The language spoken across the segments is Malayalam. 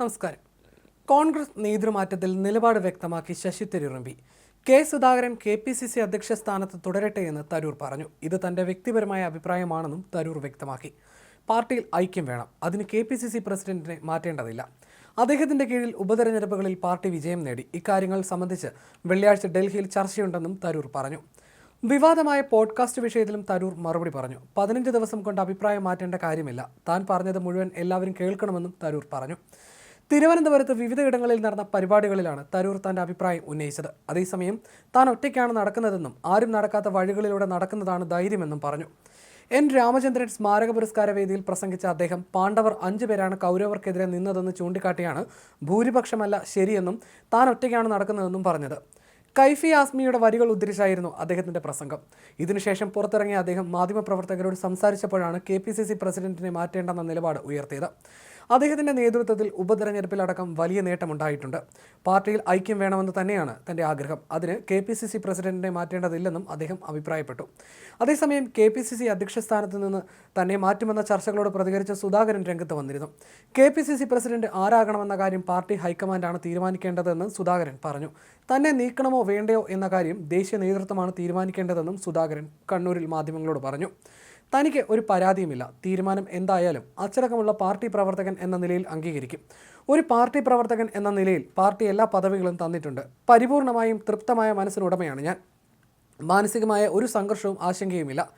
നമസ്കാരം. കോൺഗ്രസ് നേതൃമാറ്റത്തിൽ നിലപാട് വ്യക്തമാക്കി Shashi Tharoor K Sudhakaran K P C C അധ്യക്ഷ സ്ഥാനത്ത് തുടരട്ടെ എന്ന് തരൂർ പറഞ്ഞു. ഇത് തന്റെ വ്യക്തിപരമായ അഭിപ്രായമാണെന്നും തരൂർ വ്യക്തമാക്കി. പാർട്ടിയിൽ ഐക്യം വേണം. അതിന് കെ പി സി സി പ്രസിഡന്റിനെ മാറ്റേണ്ടതില്ല. അദ്ദേഹത്തിന്റെ കീഴിൽ ഉപതെരഞ്ഞെടുപ്പുകളിൽ പാർട്ടി വിജയം നേടി. ഇക്കാര്യങ്ങൾ സംബന്ധിച്ച് വെള്ളിയാഴ്ച ഡൽഹിയിൽ ചർച്ചയുണ്ടെന്നും തരൂർ പറഞ്ഞു. വിവാദമായ പോഡ്കാസ്റ്റ് വിഷയത്തിലും തരൂർ മറുപടി പറഞ്ഞു. പതിനഞ്ച് ദിവസം കൊണ്ട് അഭിപ്രായം മാറ്റേണ്ട കാര്യമില്ല. താൻ പറഞ്ഞത് മുഴുവൻ എല്ലാവരും കേൾക്കണമെന്നും തരൂർ പറഞ്ഞു. തിരുവനന്തപുരത്ത് വിവിധയിടങ്ങളിൽ നടന്ന പരിപാടികളിലാണ് തരൂർ തന്റെ അഭിപ്രായം ഉന്നയിച്ചത്. അതേസമയം താൻ ഒറ്റയ്ക്കാണ് നടക്കുന്നതെന്നും ആരും നടക്കാത്ത വഴികളിലൂടെ നടക്കുന്നതാണ് ധൈര്യമെന്നും പറഞ്ഞു. എൻ. രാമചന്ദ്രൻ സ്മാരക പുരസ്കാര വേദിയിൽ പ്രസംഗിച്ച അദ്ദേഹം പാണ്ഡവർ അഞ്ചു പേരാണ് കൗരവർക്കെതിരെ നിന്നതെന്ന് ചൂണ്ടിക്കാട്ടിയാണ് ഭൂരിപക്ഷമല്ല ശരിയെന്നും താൻ ഒറ്റയ്ക്കാണ് നടക്കുന്നതെന്നും പറഞ്ഞത്. കൈഫി ആസ്മിയുടെ വരികൾ ഉദ്ധരിച്ചായിരുന്നു അദ്ദേഹത്തിന്റെ പ്രസംഗം. ഇതിനുശേഷം പുറത്തിറങ്ങിയ അദ്ദേഹം മാധ്യമപ്രവർത്തകരോട് സംസാരിച്ചപ്പോഴാണ് കെ പി സി സി പ്രസിഡന്റിനെ മാറ്റേണ്ടെന്ന നിലപാട് ഉയർത്തിയത്. അദ്ദേഹത്തിന്റെ നേതൃത്വത്തിൽ ഉപതെരഞ്ഞെടുപ്പിലടക്കം വലിയ നേട്ടമുണ്ടായിട്ടുണ്ട്. പാർട്ടിയിൽ ഐക്യം വേണമെന്ന് തന്നെയാണ് തന്റെ ആഗ്രഹം. അതിന് കെ പി സി സി പ്രസിഡന്റിനെ മാറ്റേണ്ടതില്ലെന്നും അദ്ദേഹം അഭിപ്രായപ്പെട്ടു. അതേസമയം കെ പി സി സി അധ്യക്ഷ സ്ഥാനത്ത് നിന്ന് തന്നെ മാറ്റുമെന്ന ചർച്ചകളോട് പ്രതികരിച്ച സുധാകരൻ രംഗത്ത് വന്നിരുന്നു. K P C C president ആരാകണമെന്ന കാര്യം പാർട്ടി ഹൈക്കമാൻഡാണ് തീരുമാനിക്കേണ്ടതെന്ന് സുധാകരൻ പറഞ്ഞു. തന്നെ നീക്കണമോ വേണ്ടയോ എന്ന കാര്യം ദേശീയ നേതൃത്വമാണ് തീരുമാനിക്കേണ്ടതെന്നും സുധാകരൻ കണ്ണൂരിൽ മാധ്യമങ്ങളോട് പറഞ്ഞു. തനിക്ക് ഒരു പരാതിയുമില്ല. തീരുമാനം എന്തായാലും അച്ചടക്കമുള്ള പാർട്ടി പ്രവർത്തകൻ എന്ന നിലയിൽ അംഗീകരിക്കും. ഒരു പാർട്ടി പ്രവർത്തകൻ എന്ന നിലയിൽ പാർട്ടി എല്ലാ പദവികളും തന്നിട്ടുണ്ട്. പരിപൂർണമായും തൃപ്തമായ മനസ്സിനുടമയാണ് ഞാൻ. മാനസികമായ ഒരു സംഘർഷവും ആശങ്കയുമില്ല.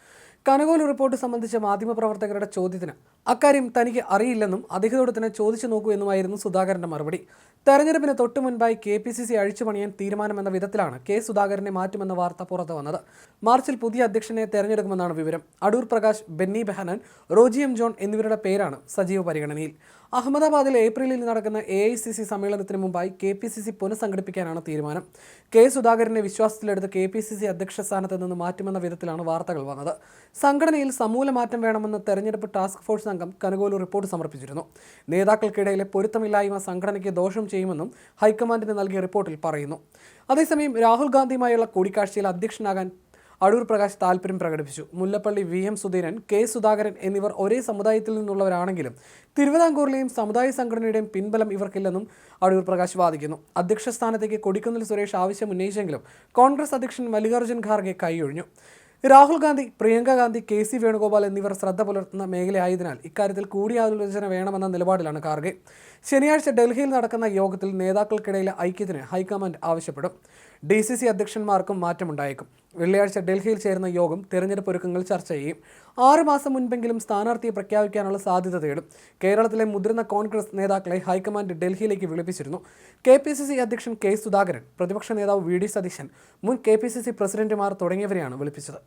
കനകോൽ റിപ്പോർട്ട് സംബന്ധിച്ച മാധ്യമപ്രവർത്തകരുടെ ചോദ്യത്തിന് അക്കാര്യം തനിക്ക് അറിയില്ലെന്നും അദ്ദേഹത്തോട് തന്നെ ചോദിച്ചു നോക്കൂ എന്നുമായിരുന്നു സുധാകരന്റെ മറുപടി. തെരഞ്ഞെടുപ്പിന് തൊട്ടു മുൻപായി കെ പി സി സി അഴിച്ചുപണിയാൻ തീരുമാനമെന്ന വിധത്തിലാണ് കെ സുധാകരനെ മാറ്റുമെന്ന വാർത്ത പുറത്തു വന്നത്. മാർച്ചിൽ പുതിയ അധ്യക്ഷനെ തെരഞ്ഞെടുക്കുമെന്നാണ് വിവരം. അടൂർ പ്രകാശ് ബെന്നി ബെഹനൻ റോജി എം ജോൺ എന്നിവരുടെ പേരാണ് സജീവ പരിഗണനയിൽ. അഹമ്മദാബാദിൽ ഏപ്രിലിൽ നടക്കുന്ന എ ഐ സി സി സമ്മേളനത്തിന് മുമ്പായി കെ പി സി സി പുനഃസംഘടിപ്പിക്കാനാണ് തീരുമാനം. കെ സുധാകരനെ വിശ്വാസത്തിലെടുത്ത് കെ പി സി സി അധ്യക്ഷ സ്ഥാനത്ത് നിന്ന് മാറ്റുമെന്ന വിധത്തിലാണ് വാർത്തകൾ വന്നത്. സംഘടനയിൽ സമൂല മാറ്റം വേണമെന്ന് തെരഞ്ഞെടുപ്പ് ടാസ്ക് ഫോഴ്സ് അംഗം കനകോലു റിപ്പോർട്ട് സമർപ്പിച്ചിരുന്നു. നേതാക്കൾക്കിടയിലെ പൊരുത്തമില്ലായ്മ സംഘടനയ്ക്ക് ദോഷം ചെയ്യുമെന്നും ഹൈക്കമാൻഡിന് നൽകിയ റിപ്പോർട്ടിൽ പറയുന്നു. അതേസമയം രാഹുൽ ഗാന്ധിയുമായുള്ള കൂടിക്കാഴ്ചയിൽ അധ്യക്ഷനാകാൻ അടൂർ പ്രകാശ് താല്പര്യം പ്രകടിപ്പിച്ചു. Mullappally V M Sudheeran K Sudhakaran എന്നിവർ ഒരേ സമുദായത്തിൽ നിന്നുള്ളവരാണെങ്കിലും തിരുവിതാംകൂറിലെയും സമുദായ സംഘടനയുടെയും പിൻബലം ഇവർക്കില്ലെന്നും അടൂർ പ്രകാശ് വാദിക്കുന്നു. അധ്യക്ഷ സ്ഥാനത്തേക്ക് കൊടിക്കുന്നിൽ സുരേഷ് ആവശ്യം ഉന്നയിച്ചെങ്കിലും കോൺഗ്രസ് അധ്യക്ഷൻ മല്ലികാർജുൻ ഖാർഗെ കൈയൊഴിഞ്ഞു. രാഹുൽ ഗാന്ധി പ്രിയങ്ക ഗാന്ധി കെ സി വേണുഗോപാൽ എന്നിവർ ശ്രദ്ധ പുലർത്തുന്ന മേഖലയായതിനാൽ ഇക്കാര്യത്തിൽ കൂടിയാലോചന വേണമെന്ന നിലപാടിലാണ് ഖാർഗെ. ശനിയാഴ്ച ഡൽഹിയിൽ നടക്കുന്ന യോഗത്തിൽ നേതാക്കൾക്കിടയിലെ ഐക്യത്തിന് ഹൈക്കമാൻഡ് ആവശ്യപ്പെടും. ഡി സി സി അധ്യക്ഷന്മാർക്കും മാറ്റമുണ്ടായേക്കും. വെള്ളിയാഴ്ച ഡൽഹിയിൽ ചേരുന്ന യോഗം തെരഞ്ഞെടുപ്പ് ഒരുക്കങ്ങൾ ചർച്ച ചെയ്യും. ആറുമാസം മുൻപെങ്കിലും സ്ഥാനാർത്ഥിയെ പ്രഖ്യാപിക്കാനുള്ള സാധ്യത തേടും. കേരളത്തിലെ മുതിർന്ന കോൺഗ്രസ് നേതാക്കളെ ഹൈക്കമാൻഡ് ഡൽഹിയിലേക്ക് വിളിപ്പിച്ചിരുന്നു. കെ പി സി സി അധ്യക്ഷൻ കെ സുധാകരൻ പ്രതിപക്ഷ നേതാവ് വി ഡി സതീശൻ മുൻ കെ പി സി സി പ്രസിഡന്റുമാർ തുടങ്ങിയവരെയാണ് വിളിപ്പിച്ചത്.